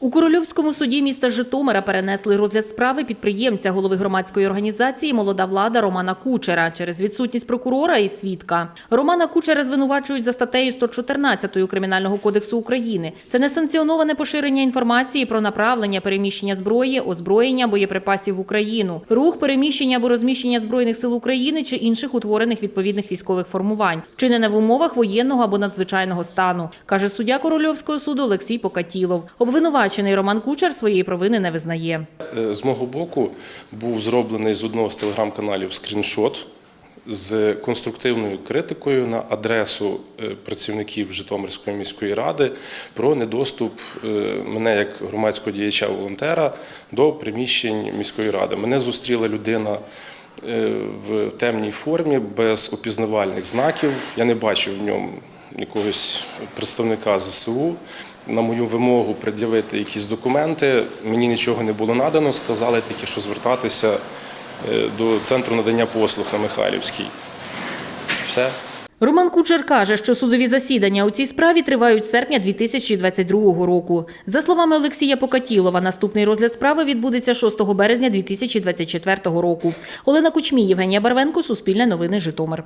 У Корольовському суді міста Житомира перенесли розгляд справи підприємця голови громадської організації Молода влада Романа Кучера через відсутність прокурора і свідка. Романа Кучера звинувачують за статтею 114 Кримінального кодексу України. Це несанкціоноване поширення інформації про направлення переміщення зброї, озброєння, боєприпасів в Україну, рух переміщення або розміщення збройних сил України чи інших утворених відповідних військових формувань, вчинене в умовах воєнного або надзвичайного стану, каже суддя Корольовського суду Олексій Покатілов. Обвинувачений Роман Кучер своєї провини не визнає. Е, З мого боку був зроблений з одного з телеграм-каналів скріншот з конструктивною критикою на адресу е, працівників Житомирської міської ради про недоступ е, мене як громадського діяча волонтера до приміщень міської ради. Мене зустріла людина. В темній формі без опізнавальних знаків. Я не бачив в ньому якогось представника ЗСУ. На мою вимогу пред'явити якісь документи. Мені нічого не було надано. Сказали тільки, що звертатися е, до центру надання послуг на Михайлівській. Все. Роман Кучер каже, що судові засідання у цій справі тривають з серпня 2022 року. За словами Олексія Покатілова, наступний розгляд справи відбудеться 6 березня 2024 року. Олена Кучмій, Євгенія Барвенко, Суспільне новини, Житомир.